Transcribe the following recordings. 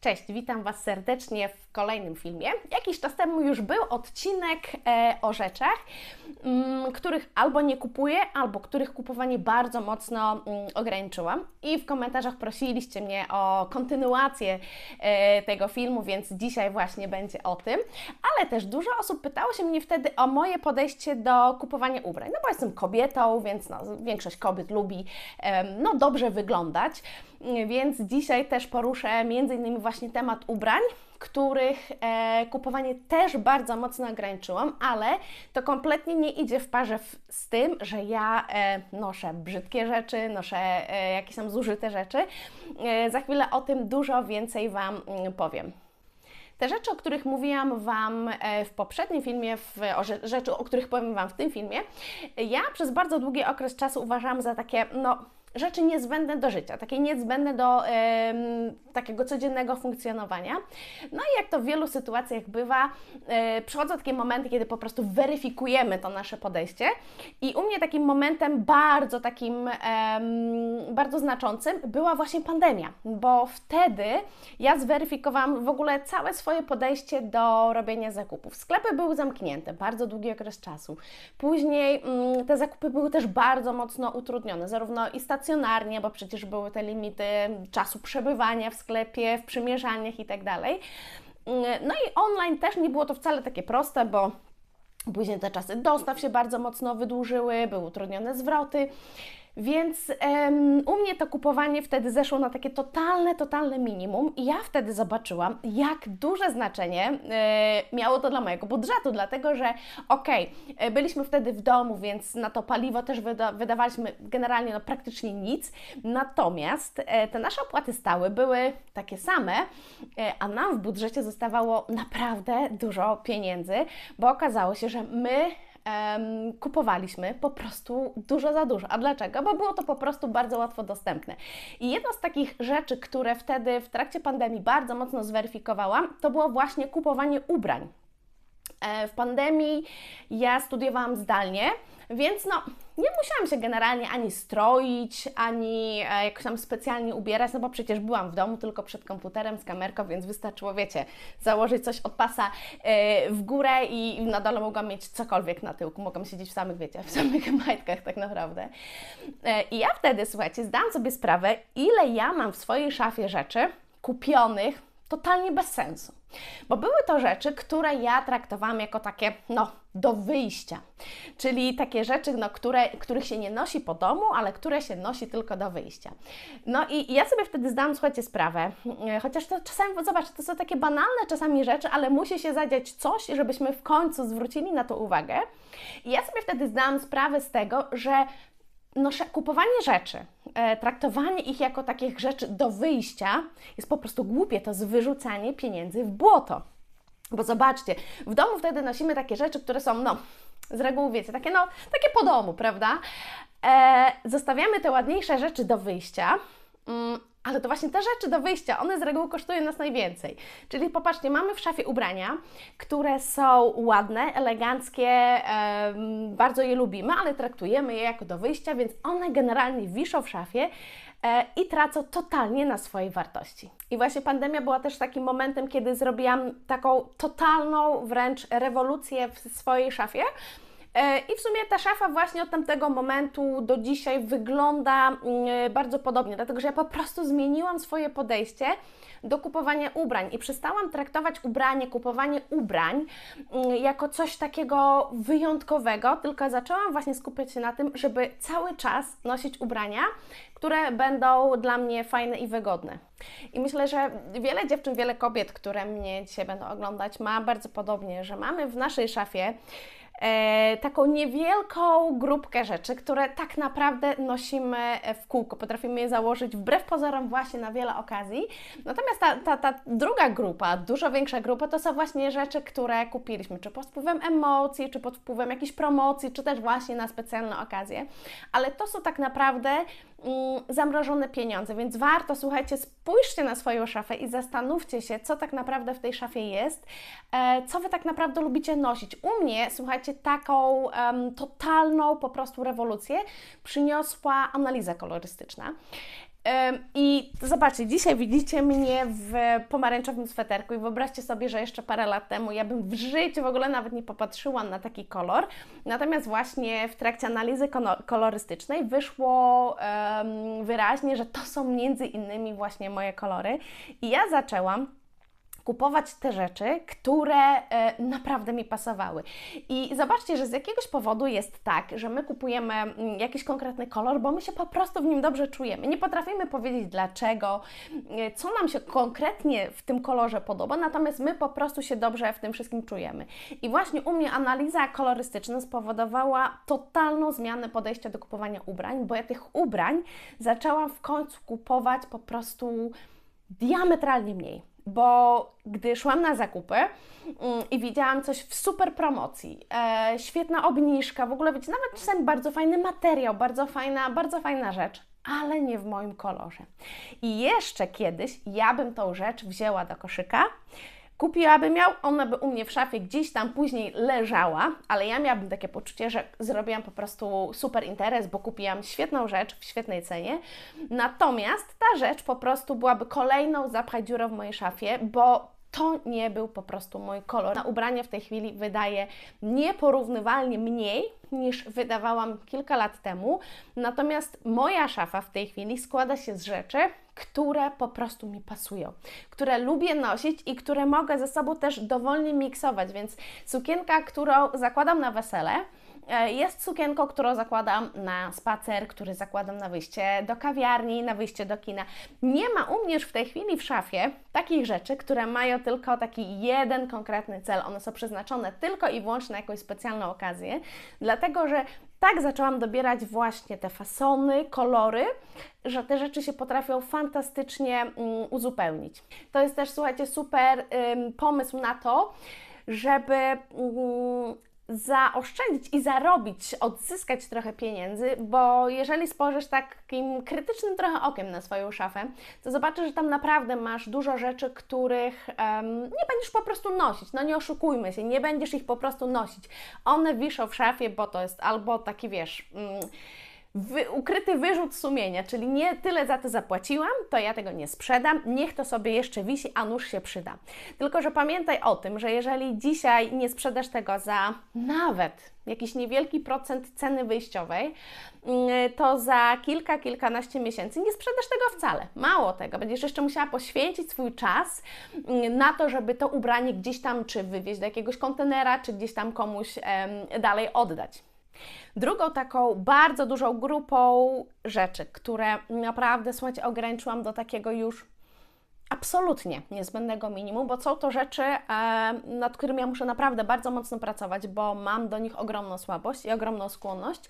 Cześć, witam Was serdecznie w kolejnym filmie. Jakiś czas temu już był odcinek e, o rzeczach, mm, których albo nie kupuję, albo których kupowanie bardzo mocno mm, ograniczyłam. I w komentarzach prosiliście mnie o kontynuację e, tego filmu, więc dzisiaj właśnie będzie o tym. Ale też dużo osób pytało się mnie wtedy o moje podejście do kupowania ubrań. No bo jestem kobietą, więc no, większość kobiet lubi e, no, dobrze wyglądać. Więc dzisiaj też poruszę innymi właśnie temat ubrań, których e, kupowanie też bardzo mocno ograniczyłam, ale to kompletnie nie idzie w parze w, z tym, że ja e, noszę brzydkie rzeczy, noszę e, jakieś tam zużyte rzeczy. E, za chwilę o tym dużo więcej Wam mm, powiem. Te rzeczy, o których mówiłam Wam e, w poprzednim filmie, w, o rzeczy, o których powiem Wam w tym filmie, ja przez bardzo długi okres czasu uważałam za takie, no rzeczy niezbędne do życia, takie niezbędne do takiego codziennego funkcjonowania. No i jak to w wielu sytuacjach bywa, e, przychodzą takie momenty, kiedy po prostu weryfikujemy to nasze podejście i u mnie takim momentem bardzo takim, bardzo znaczącym była właśnie pandemia, bo wtedy ja zweryfikowałam w ogóle całe swoje podejście do robienia zakupów. Sklepy były zamknięte bardzo długi okres czasu. Później mm, te zakupy były też bardzo mocno utrudnione, zarówno i stacjonarnie, bo przecież były te limity czasu przebywania w sklepie, w przymierzaniach i tak dalej. No i online też nie było to wcale takie proste, bo Później te czasy dostaw się bardzo mocno wydłużyły, były utrudnione zwroty. Więc u mnie to kupowanie wtedy zeszło na takie totalne, totalne minimum i ja wtedy zobaczyłam, jak duże znaczenie y, miało to dla mojego budżetu, dlatego że okej, okay, e, byliśmy wtedy w domu, więc na to paliwo też wyda wydawaliśmy generalnie no, praktycznie nic, natomiast y, te nasze opłaty stałe były takie same, a nam w budżecie zostawało naprawdę dużo pieniędzy, bo okazało się, że my um, kupowaliśmy po prostu dużo za dużo. A dlaczego? Bo było to po prostu bardzo łatwo dostępne. I jedna z takich rzeczy, które wtedy w trakcie pandemii bardzo mocno zweryfikowałam, to było właśnie kupowanie ubrań. E, w pandemii ja studiowałam zdalnie, więc no, nie musiałam się generalnie ani stroić, ani e, jakoś tam specjalnie ubierać, no bo przecież byłam w domu tylko przed komputerem z kamerką, więc wystarczyło, wiecie, założyć coś od pasa e, w górę i na dole mogłam mieć cokolwiek na tyłku. Mogłam siedzieć w samych, wiecie, w samych majtkach tak naprawdę. I ja wtedy, słuchajcie, zdałam sobie sprawę, ile ja mam w swojej szafie rzeczy kupionych totalnie bez sensu. Bo były to rzeczy, które ja traktowałam jako takie, no, do wyjścia. Czyli takie rzeczy, no, które, których się nie nosi po domu, ale które się nosi tylko do wyjścia. No i ja sobie wtedy zdałam, słuchajcie, sprawę, e, chociaż to czasami, zobaczcie, to są takie banalne czasami rzeczy, ale musi się zadziać coś, żebyśmy w końcu zwrócili na to uwagę. I ja sobie wtedy zdałam sprawę z tego, że nosze, kupowanie rzeczy, e, traktowanie ich jako takich rzeczy do wyjścia jest po prostu głupie. To jest wyrzucanie pieniędzy w błoto. Bo zobaczcie, w domu wtedy nosimy takie rzeczy, które są, no, z reguły wiecie, takie, no, takie po domu, prawda? E, zostawiamy te ładniejsze rzeczy do wyjścia, mm, ale to właśnie te rzeczy do wyjścia, one z reguły kosztują nas najwięcej. Czyli popatrzcie, mamy w szafie ubrania, które są ładne, eleganckie, bardzo je lubimy, ale traktujemy je jako do wyjścia, więc one generalnie wiszą w szafie e, i tracą totalnie na swojej wartości. I właśnie pandemia była też takim momentem, kiedy zrobiłam taką totalną wręcz rewolucję w swojej szafie, I w sumie ta szafa właśnie od tamtego momentu do dzisiaj wygląda mm, bardzo podobnie, dlatego że ja po prostu zmieniłam swoje podejście do kupowania ubrań i przestałam traktować ubranie, kupowanie ubrań mm, jako coś takiego wyjątkowego, tylko zaczęłam właśnie skupiać się na tym, żeby cały czas nosić ubrania, które będą dla mnie fajne i wygodne. I myślę, że wiele dziewczyn, wiele kobiet, które mnie dzisiaj będą oglądać, ma bardzo podobnie, że mamy w naszej szafie e, taką niewielką grupkę rzeczy, które tak naprawdę nosimy w kółko. Potrafimy je założyć wbrew pozorom właśnie na wiele okazji. Natomiast ta, ta, ta druga grupa, dużo większa grupa, to są właśnie rzeczy, które kupiliśmy, czy pod wpływem emocji, czy pod wpływem jakiejś promocji, czy też właśnie na specjalne okazje. Ale to są tak naprawdę zamrożone pieniądze, więc warto, słuchajcie, spójrzcie na swoją szafę i zastanówcie się, co tak naprawdę w tej szafie jest, e, co Wy tak naprawdę lubicie nosić. U mnie, słuchajcie, taką um, totalną po prostu rewolucję przyniosła analiza kolorystyczna. I zobaczcie, dzisiaj widzicie mnie w pomarańczowym sweterku i wyobraźcie sobie, że jeszcze parę lat temu ja bym w życiu w ogóle nawet nie popatrzyłam na taki kolor. Natomiast właśnie w trakcie analizy kolorystycznej wyszło wyraźnie, że to są między innymi właśnie moje kolory. I ja zaczęłam kupować te rzeczy, które e, naprawdę mi pasowały. I zobaczcie, że z jakiegoś powodu jest tak, że my kupujemy mm, jakiś konkretny kolor, bo my się po prostu w nim dobrze czujemy. Nie potrafimy powiedzieć dlaczego, e, co nam się konkretnie w tym kolorze podoba, natomiast my po prostu się dobrze w tym wszystkim czujemy. I właśnie u mnie analiza kolorystyczna spowodowała totalną zmianę podejścia do kupowania ubrań, bo ja tych ubrań zaczęłam w końcu kupować po prostu diametralnie mniej bo gdy szłam na zakupy mm, i widziałam coś w super promocji, e, świetna obniżka, w ogóle wiecie, nawet czasem bardzo fajny materiał, bardzo fajna, bardzo fajna rzecz, ale nie w moim kolorze. I jeszcze kiedyś ja bym tą rzecz wzięła do koszyka, kupiłabym ją, ona by u mnie w szafie gdzieś tam później leżała, ale ja miałabym takie poczucie, że zrobiłam po prostu super interes, bo kupiłam świetną rzecz w świetnej cenie. Natomiast ta rzecz po prostu byłaby kolejną zapchać dziurą w mojej szafie, bo to nie był po prostu mój kolor. Na ubranie w tej chwili wydaje nieporównywalnie mniej niż wydawałam kilka lat temu. Natomiast moja szafa w tej chwili składa się z rzeczy, które po prostu mi pasują, które lubię nosić i które mogę ze sobą też dowolnie miksować. Więc sukienka, którą zakładam na wesele, jest sukienką, którą zakładam na spacer, który zakładam na wyjście do kawiarni, na wyjście do kina. Nie ma u mnie już w tej chwili w szafie takich rzeczy, które mają tylko taki jeden konkretny cel. One są przeznaczone tylko i wyłącznie na jakąś specjalną okazję, dlatego że tak zaczęłam dobierać właśnie te fasony, kolory, że te rzeczy się potrafią fantastycznie um, uzupełnić. To jest też, słuchajcie, super pomysł na to, żeby um, zaoszczędzić i zarobić, odzyskać trochę pieniędzy, bo jeżeli spojrzysz takim krytycznym trochę okiem na swoją szafę, to zobaczysz, że tam naprawdę masz dużo rzeczy, których um, nie będziesz po prostu nosić. No nie oszukujmy się, nie będziesz ich po prostu nosić. One wiszą w szafie, bo to jest albo taki, wiesz... Um, wy, ukryty wyrzut sumienia, czyli nie tyle za to zapłaciłam, to ja tego nie sprzedam, niech to sobie jeszcze wisi, a nuż się przyda. Tylko, że pamiętaj o tym, że jeżeli dzisiaj nie sprzedasz tego za nawet jakiś niewielki procent ceny wyjściowej, mm, to za kilka, kilkanaście miesięcy nie sprzedasz tego wcale. Mało tego, będziesz jeszcze musiała poświęcić swój czas mm, na to, żeby to ubranie gdzieś tam czy wywieźć do jakiegoś kontenera, czy gdzieś tam komuś dalej oddać. Drugą taką bardzo dużą grupą rzeczy, które naprawdę, słuchajcie, ograniczyłam do takiego już absolutnie niezbędnego minimum, bo są to rzeczy, nad którymi ja muszę naprawdę bardzo mocno pracować, bo mam do nich ogromną słabość i ogromną skłonność.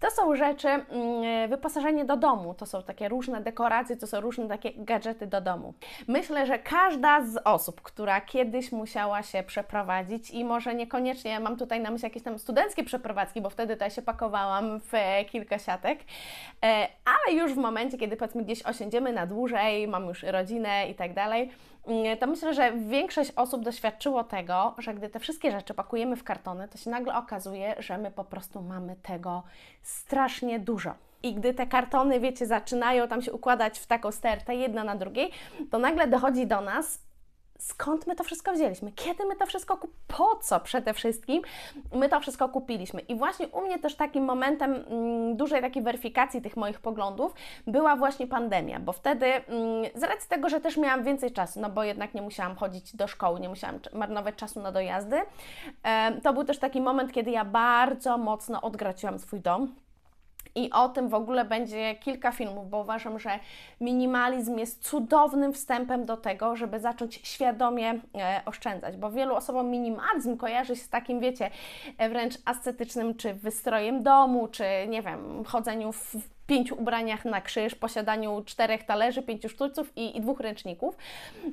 To są rzeczy, mm, wyposażenie do domu, to są takie różne dekoracje, to są różne takie gadżety do domu. Myślę, że każda z osób, która kiedyś musiała się przeprowadzić i może niekoniecznie mam tutaj na myśli jakieś tam studenckie przeprowadzki, bo wtedy to ja się pakowałam w kilka siatek, e, ale już w momencie, kiedy powiedzmy gdzieś osiądziemy na dłużej, mam już rodzinę i tak tak dalej, mm, to myślę, że większość osób doświadczyło tego, że gdy te wszystkie rzeczy pakujemy w kartony, to się nagle okazuje, że my po prostu mamy tego strasznie dużo. I gdy te kartony, wiecie, zaczynają tam się układać w taką stertę, jedna na drugiej, to nagle dochodzi do nas, skąd my to wszystko wzięliśmy, kiedy my to wszystko, po co przede wszystkim my to wszystko kupiliśmy. I właśnie u mnie też takim momentem mm, dużej takiej weryfikacji tych moich poglądów była właśnie pandemia, bo wtedy mm, z racji tego, że też miałam więcej czasu, no bo jednak nie musiałam chodzić do szkoły, nie musiałam marnować czasu na dojazdy, e, to był też taki moment, kiedy ja bardzo mocno odgraciłam swój dom i o tym w ogóle będzie kilka filmów, bo uważam, że minimalizm jest cudownym wstępem do tego, żeby zacząć świadomie e, oszczędzać, bo wielu osobom minimalizm kojarzy się z takim, wiecie, e, wręcz ascetycznym, czy wystrojem domu, czy nie wiem, chodzeniu w pięciu ubraniach na krzyż, posiadaniu czterech talerzy, pięciu sztućców i, i dwóch ręczników.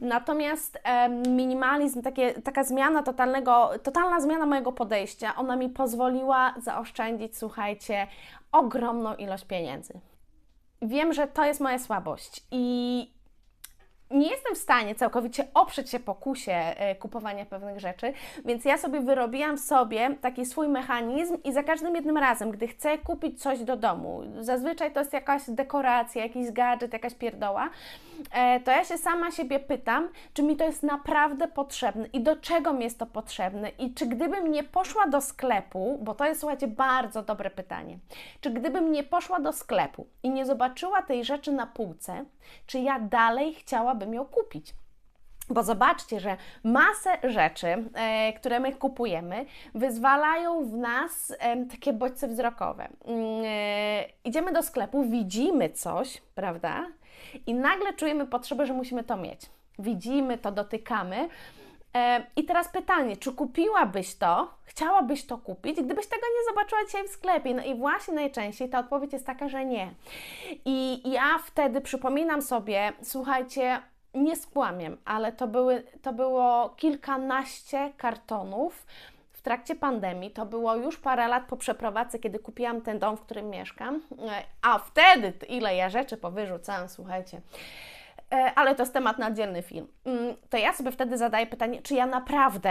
Natomiast e, minimalizm, takie, taka zmiana totalnego, totalna zmiana mojego podejścia, ona mi pozwoliła zaoszczędzić, słuchajcie, ogromną ilość pieniędzy. Wiem, że to jest moja słabość i nie jestem w stanie całkowicie oprzeć się pokusie e, kupowania pewnych rzeczy, więc ja sobie wyrobiłam sobie taki swój mechanizm i za każdym jednym razem, gdy chcę kupić coś do domu, zazwyczaj to jest jakaś dekoracja, jakiś gadżet, jakaś pierdoła, to ja się sama siebie pytam, czy mi to jest naprawdę potrzebne i do czego mi jest to potrzebne i czy gdybym nie poszła do sklepu, bo to jest, słuchajcie, bardzo dobre pytanie, czy gdybym nie poszła do sklepu i nie zobaczyła tej rzeczy na półce, czy ja dalej chciałabym ją kupić? Bo zobaczcie, że masę rzeczy, e, które my kupujemy, wyzwalają w nas e, takie bodźce wzrokowe. Mm, e, idziemy do sklepu, widzimy coś, prawda? I nagle czujemy potrzebę, że musimy to mieć. Widzimy to, dotykamy. E, I teraz pytanie, czy kupiłabyś to, chciałabyś to kupić, gdybyś tego nie zobaczyła dzisiaj w sklepie? No i właśnie najczęściej ta odpowiedź jest taka, że nie. I ja wtedy przypominam sobie, słuchajcie, nie skłamiem, ale to, były, to było kilkanaście kartonów trakcie pandemii. To było już parę lat po przeprowadzce, kiedy kupiłam ten dom, w którym mieszkam. E, a wtedy ile ja rzeczy powyrzucałam, słuchajcie. E, ale to jest temat na oddzielny film. Mm, to ja sobie wtedy zadaję pytanie, czy ja naprawdę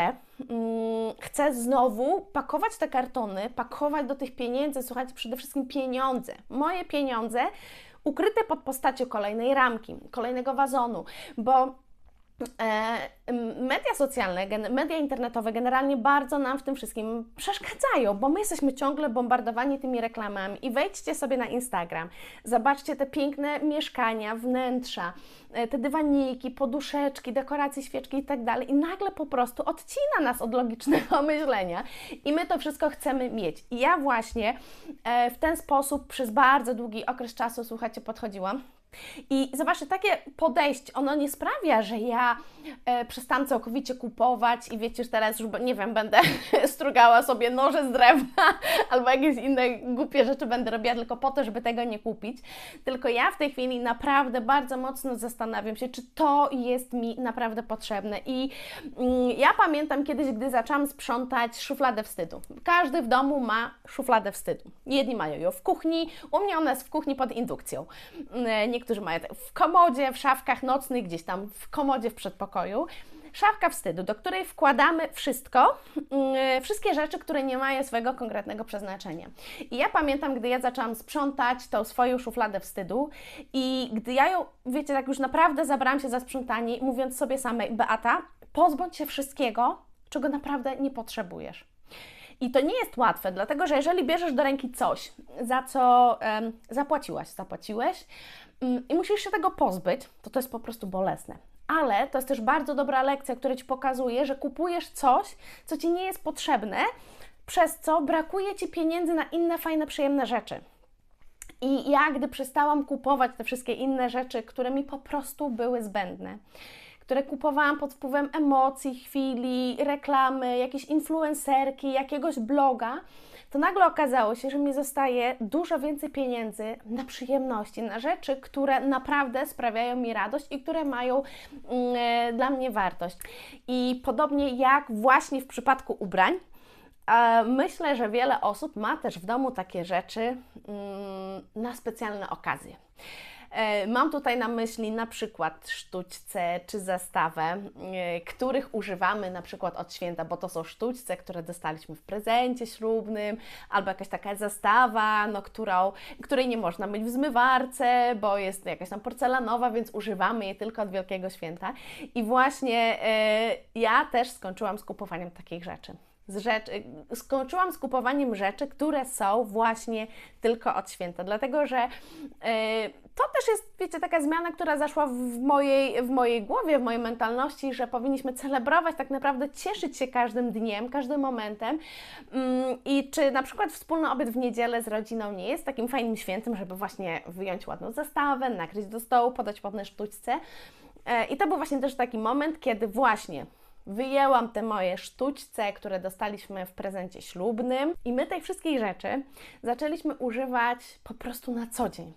mm, chcę znowu pakować te kartony, pakować do tych pieniędzy, słuchajcie, przede wszystkim pieniądze, moje pieniądze, ukryte pod postacią kolejnej ramki, kolejnego wazonu, bo media socjalne, media internetowe generalnie bardzo nam w tym wszystkim przeszkadzają, bo my jesteśmy ciągle bombardowani tymi reklamami. I wejdźcie sobie na Instagram, zobaczcie te piękne mieszkania, wnętrza, e, te dywaniki, poduszeczki, dekoracje, świeczki i tak dalej. I nagle po prostu odcina nas od logicznego myślenia. I my to wszystko chcemy mieć. I ja właśnie e, w ten sposób przez bardzo długi okres czasu, słuchajcie, podchodziłam i zobaczcie, takie podejście, ono nie sprawia, że ja e, całkowicie kupować i wiecie, że teraz już, nie wiem, będę strugała sobie noże z drewna albo jakieś inne głupie rzeczy będę robiła tylko po to, żeby tego nie kupić. Tylko ja w tej chwili naprawdę bardzo mocno zastanawiam się, czy to jest mi naprawdę potrzebne. I mm, ja pamiętam kiedyś, gdy zaczęłam sprzątać szufladę wstydu. Każdy w domu ma szufladę wstydu. Jedni mają ją w kuchni, u mnie ona jest w kuchni pod indukcją. Mm, niektórzy mają w komodzie, w szafkach nocnych, gdzieś tam w komodzie w przedpokoju. Szafka wstydu, do której wkładamy wszystko, yy, wszystkie rzeczy, które nie mają swojego konkretnego przeznaczenia. I ja pamiętam, gdy ja zaczęłam sprzątać tą swoją szufladę wstydu i gdy ja ją, wiecie, tak już naprawdę zabrałam się za sprzątanie, mówiąc sobie samej, Beata, pozbądź się wszystkiego, czego naprawdę nie potrzebujesz. I to nie jest łatwe, dlatego że jeżeli bierzesz do ręki coś, za co zapłaciłaś, zapłaciłeś i musisz się tego pozbyć, to to jest po prostu bolesne. Ale to jest też bardzo dobra lekcja, która Ci pokazuje, że kupujesz coś, co Ci nie jest potrzebne, przez co brakuje Ci pieniędzy na inne fajne, przyjemne rzeczy. I ja, gdy przestałam kupować te wszystkie inne rzeczy, które mi po prostu były zbędne, które kupowałam pod wpływem emocji, chwili, reklamy, jakiejś influencerki, jakiegoś bloga, to nagle okazało się, że mi zostaje dużo więcej pieniędzy na przyjemności, na rzeczy, które naprawdę sprawiają mi radość i które mają e, dla mnie wartość. I podobnie jak właśnie w przypadku ubrań, e, Myślę, że wiele osób ma też w domu takie rzeczy mm, na specjalne okazje. E, mam tutaj na myśli na przykład sztućce czy zastawę, e, których używamy na przykład od święta, bo to są sztućce, które dostaliśmy w prezencie ślubnym, albo jakaś taka zastawa, no, którą, której nie można mieć w zmywarce, bo jest jakaś tam porcelanowa, więc używamy jej tylko od Wielkiego Święta. I właśnie e, ja też skończyłam z kupowaniem takich rzeczy z rzeczy, skończyłam z kupowaniem rzeczy, które są właśnie tylko od święta, dlatego że yy, to też jest, wiecie, taka zmiana, która zaszła w mojej, w mojej głowie, w mojej mentalności, że powinniśmy celebrować, tak naprawdę cieszyć się każdym dniem, każdym momentem. Yy, I czy na przykład wspólny obiad w niedzielę z rodziną nie jest takim fajnym świętem, żeby właśnie wyjąć ładną zastawę, nakryć do stołu, podać ładne sztućce. Yy, I to był właśnie też taki moment, kiedy właśnie Wyjęłam te moje sztućce, które dostaliśmy w prezencie ślubnym, i my tej wszystkich rzeczy zaczęliśmy używać po prostu na co dzień.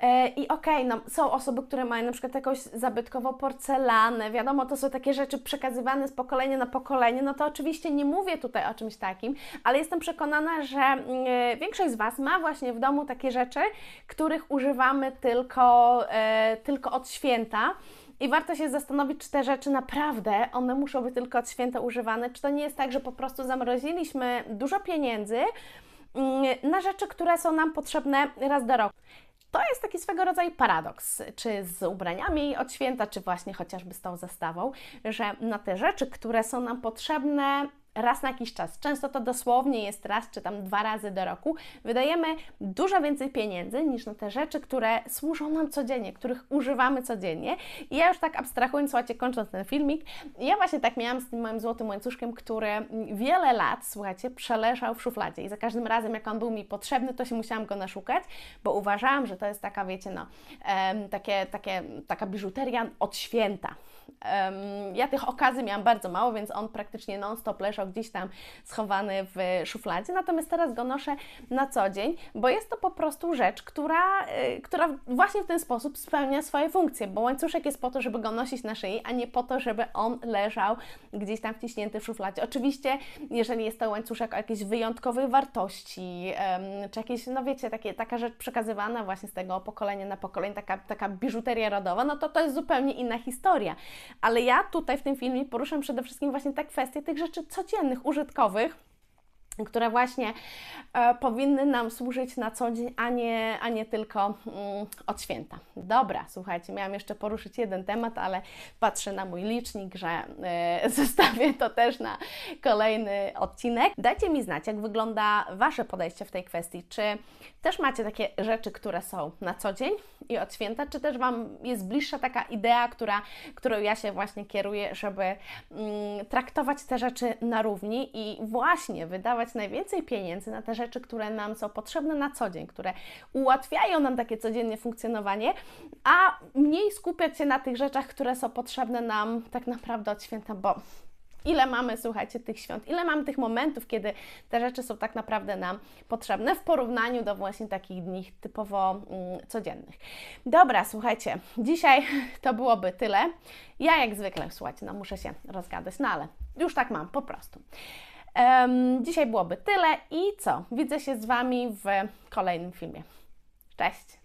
E, I okej, okay, no, są osoby, które mają na przykład jakąś zabytkową porcelanę, wiadomo, to są takie rzeczy przekazywane z pokolenia na pokolenie, no to oczywiście nie mówię tutaj o czymś takim, ale jestem przekonana, że y, większość z Was ma właśnie w domu takie rzeczy, których używamy tylko, y, tylko od święta. I warto się zastanowić, czy te rzeczy naprawdę, one muszą być tylko od święta używane, czy to nie jest tak, że po prostu zamroziliśmy dużo pieniędzy mm, na rzeczy, które są nam potrzebne raz do roku. To jest taki swego rodzaju paradoks, czy z ubraniami od święta, czy właśnie chociażby z tą zestawą, że na te rzeczy, które są nam potrzebne raz na jakiś czas, często to dosłownie jest raz czy tam dwa razy do roku, wydajemy dużo więcej pieniędzy niż na te rzeczy, które służą nam codziennie, których używamy codziennie. I ja już tak abstrahując, słuchajcie, kończąc ten filmik, ja właśnie tak miałam z tym moim złotym łańcuszkiem, który wiele lat, słuchajcie, przeleżał w szufladzie i za każdym razem, jak on był mi potrzebny, to się musiałam go naszukać, bo uważałam, że to jest taka, wiecie, no, takie, takie, taka biżuteria od święta. Ja tych okazji miałam bardzo mało, więc on praktycznie non-stop leżał gdzieś tam schowany w szufladzie, natomiast teraz go noszę na co dzień, bo jest to po prostu rzecz, która, y, która właśnie w ten sposób spełnia swoje funkcje, bo łańcuszek jest po to, żeby go nosić na szyi, a nie po to, żeby on leżał gdzieś tam wciśnięty w szufladzie. Oczywiście, jeżeli jest to łańcuszek o jakiejś wyjątkowej wartości, czy jakieś, no wiecie, takie, taka rzecz przekazywana właśnie z tego pokolenia na pokolenie, taka, taka biżuteria rodowa, no to to jest zupełnie inna historia. Ale ja tutaj w tym filmie poruszam przede wszystkim właśnie te kwestie tych rzeczy codziennych, użytkowych, które właśnie e, powinny nam służyć na co dzień, a nie, a nie tylko mm, od święta. Dobra, słuchajcie, miałam jeszcze poruszyć jeden temat, ale patrzę na mój licznik, że e, zostawię to też na kolejny odcinek. Dajcie mi znać, jak wygląda Wasze podejście w tej kwestii. Czy też macie takie rzeczy, które są na co dzień i od święta, czy też Wam jest bliższa taka idea, która, którą ja się właśnie kieruję, żeby mm, traktować te rzeczy na równi i właśnie wydawać najwięcej pieniędzy na te rzeczy, które nam są potrzebne na co dzień, które ułatwiają nam takie codziennie funkcjonowanie, a mniej skupiać się na tych rzeczach, które są potrzebne nam tak naprawdę od święta, bo Ile mamy, słuchajcie, tych świąt, ile mamy tych momentów, kiedy te rzeczy są tak naprawdę nam potrzebne w porównaniu do właśnie takich dni typowo mm, codziennych. Dobra, słuchajcie, dzisiaj to byłoby tyle. Ja jak zwykle, słuchajcie, no muszę się rozgadać, no ale już tak mam, po prostu. Dzisiaj byłoby tyle i co? Widzę się z Wami w kolejnym filmie. Cześć!